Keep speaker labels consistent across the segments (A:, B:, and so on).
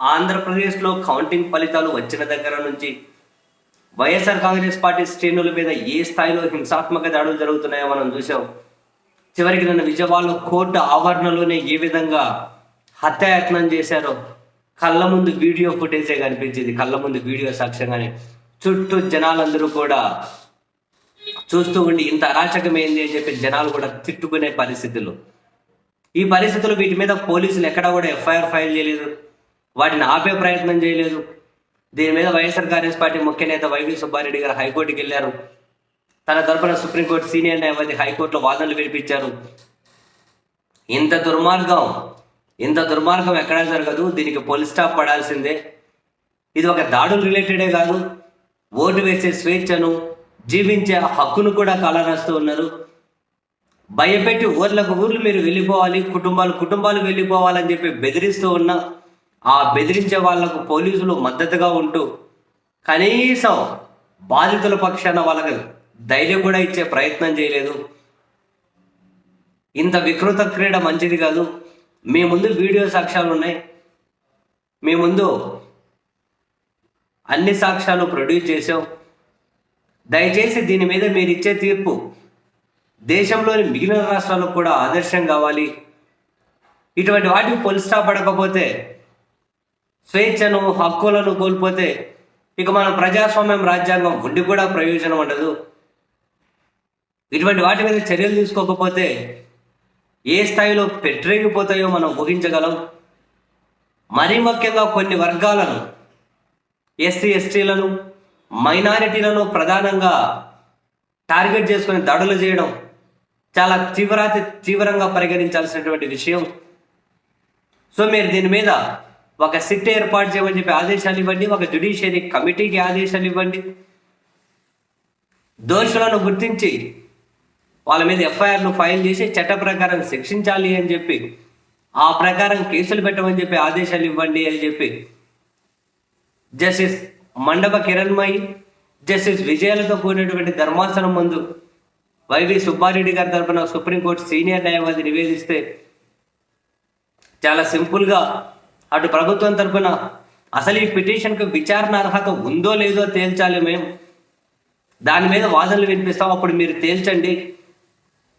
A: ఆంధ్రప్రదేశ్లో కౌంటింగ్ ఫలితాలు వచ్చిన దగ్గర నుంచి వైఎస్ఆర్ కాంగ్రెస్ పార్టీ శ్రేణుల మీద ఏ స్థాయిలో హింసాత్మక దాడులు జరుగుతున్నాయో మనం చూసాం చివరికి నన్ను విజయవాడలో కోర్టు ఆవరణలోనే ఏ విధంగా హత్యాయత్నం చేశారో కళ్ళ ముందు వీడియో ఫుటేజే కనిపించింది. కళ్ళ ముందు వీడియో సాక్ష్యంగానే చుట్టూ జనాలందరూ కూడా చూస్తూ ఉండి ఇంత అరాచకం ఏంది అని చెప్పి జనాలు కూడా తిట్టుకునే పరిస్థితులు. ఈ పరిస్థితులు వీటి మీద పోలీసులు ఎక్కడా కూడా ఎఫ్ఐఆర్ ఫైల్ చేయలేదు. వాటిని ఆపే ప్రయత్నం చేయలేదు. దీని మీద వైఎస్ఆర్ కాంగ్రెస్ పార్టీ ముఖ్య నేత వైవి సుబ్బారెడ్డి గారు హైకోర్టుకి వెళ్ళారు. తన తరపున సుప్రీంకోర్టు సీనియర్ న్యాయవాది హైకోర్టులో వాదనలు వినిపించారు. ఇంత దుర్మార్గం ఇంత దుర్మార్గం ఎక్కడా జరగదు. దీనికి పోలీస్ స్టాప్ పడాల్సిందే. ఇది ఒక దాడులు రిలేటెడే కాదు. ఓటు వేసే స్వేచ్ఛను జీవించే హక్కును కూడా కాలరాస్తూ ఉన్నారు. భయపెట్టి ఊర్లకు ఊర్లు మీరు వెళ్ళిపోవాలి కుటుంబాలు కుటుంబాలు వెళ్ళిపోవాలని చెప్పి బెదిరిస్తూ ఉన్నా ఆ బెదిరించే వాళ్ళకు పోలీసులు మద్దతుగా ఉంటూ కనీసం బాధితుల పక్షాన వాళ్ళకి ధైర్యం కూడా ఇచ్చే ప్రయత్నం చేయలేదు. ఇంత వికృత క్రీడ మంచిది కాదు. మీ ముందు వీడియో సాక్ష్యాలు ఉన్నాయి. మీ ముందు అన్ని సాక్ష్యాలు ప్రొడ్యూస్ చేసాం దయచేసి దీని మీద మీరు ఇచ్చే తీర్పు దేశంలోని మిగిలిన రాష్ట్రాలకు కూడా ఆదర్శం కావాలి. ఇటువంటి వాటికి పొలిస్టా పడకపోతే స్వేచ్ఛను హక్కులను కోల్పోతే ఇక మన ప్రజాస్వామ్యం రాజ్యాంగం ఉండి కూడా ప్రయోజనం ఉండదు. ఇటువంటి వాటి మీద చర్యలు తీసుకోకపోతే ఏ స్థాయిలో పెట్టరేగిపోతాయో మనం ఊహించగలం. మరీ ముఖ్యంగా కొన్ని వర్గాలను ఎస్సీ ఎస్టీలను మైనారిటీలను ప్రధానంగా టార్గెట్ చేసుకుని దాడులు చేయడం చాలా తీవ్రాతి తీవ్రంగా పరిగణించాల్సినటువంటి విషయం. సో మీరు దీని మీద ఒక సిట్ ఏర్పాటు చేయమని చెప్పి ఆదేశాలు ఇవ్వండి ఒక జ్యుడిషియరీ కమిటీకి ఆదేశాలు ఇవ్వండి. దోషులను గుర్తించి వాళ్ళ మీద ఎఫ్ఐఆర్లు ఫైల్ చేసి చట్ట ప్రకారం శిక్షించాలి అని చెప్పి ఆ ప్రకారం కేసులు పెట్టమని చెప్పి ఆదేశాలు ఇవ్వండి అని చెప్పి జస్టిస్ మండప కిరణ్మయి జస్టిస్ విజయాలతో కూడినటువంటి ధర్మాసనం ముందు వైవి సుబ్బారెడ్డి గారి తరఫున సుప్రీంకోర్టు సీనియర్ న్యాయవాది నివేదిస్తే చాలా సింపుల్గా అటు ప్రభుత్వం తరపున అసలు ఈ పిటిషన్కు విచారణ అర్హత ఉందో లేదో తేల్చాలి మేము దాని మీద వాదనలు వినిపిస్తాం. అప్పుడు మీరు తేల్చండి.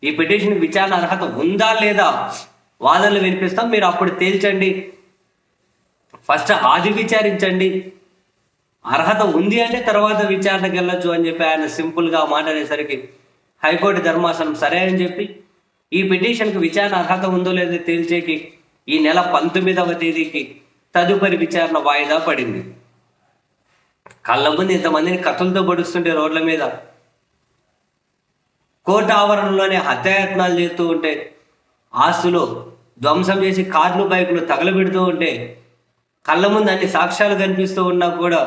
A: ఈ పిటిషన్ విచారణ అర్హత ఉందా లేదా వాదనలు వినిపిస్తాం. మీరు అప్పుడు తేల్చండి. ఫస్ట్ అది విచారించండి. అర్హత ఉంది అంటే తర్వాత విచారణకు వెళ్ళొచ్చు అని చెప్పి ఆయన సింపుల్గా మాట్లాడేసరికి హైకోర్టు ధర్మాసనం సరే అని చెప్పి ఈ పిటిషన్కి విచారణ అర్హత ఉందో లేదో తేల్చేకి ఈ నెల పంతొమ్మిదవ తేదీకి తదుపరి విచారణ వాయిదా పడింది. కళ్ళ ముందు ఇంతమందిని కత్తులతో పడుస్తుంటే రోడ్ల మీద. కోర్టు ఆవరణలోనే హత్యాయత్నాలు చేస్తూ ఉంటే ఆస్తులు ధ్వంసం చేసి కార్లు బైకులు తగలబెడుతూ ఉంటే కళ్ళ ముందు అన్ని సాక్ష్యాలు కనిపిస్తూ ఉన్నా కూడా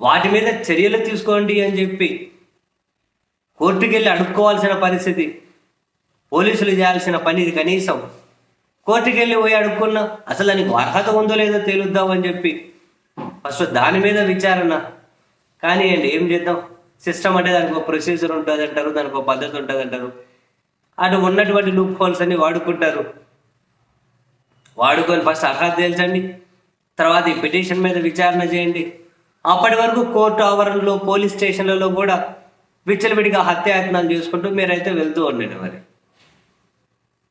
A: వాటి మీద చర్యలు తీసుకోండి అని చెప్పి కోర్టుకెళ్ళి అడుక్కోవాల్సిన పరిస్థితి పోలీసులు చేయాల్సిన పని ఇది కనీసం. కోర్టుకి వెళ్ళి పోయి అడుక్కున్నా అసలు దానికి అర్హత ఉందో లేదో తేలుద్దామని చెప్పి. ఫస్ట్ దాని మీద విచారణ. కానీ అండి ఏం చేద్దాం? సిస్టమ్ అంటే దానికి ఒక ప్రొసీజర్ ఉంటుంది అంటారు దానికి ఒక పద్ధతి ఉంటుంది అంటారు. అటు ఉన్నటువంటి లూప్ హోల్స్ అన్ని వాడుకుంటారు. వాడుకొని ఫస్ట్ అర్హత తేల్చండి. తర్వాత ఈ పిటిషన్ మీద విచారణ చేయండి. అప్పటి వరకు కోర్టు ఆవరణలో పోలీస్ స్టేషన్లలో కూడా విచ్చలవిడిగా హత్యాయత్నాలు చేసుకుంటూ మీరైతే వెళ్తూ ఉండండి మరి.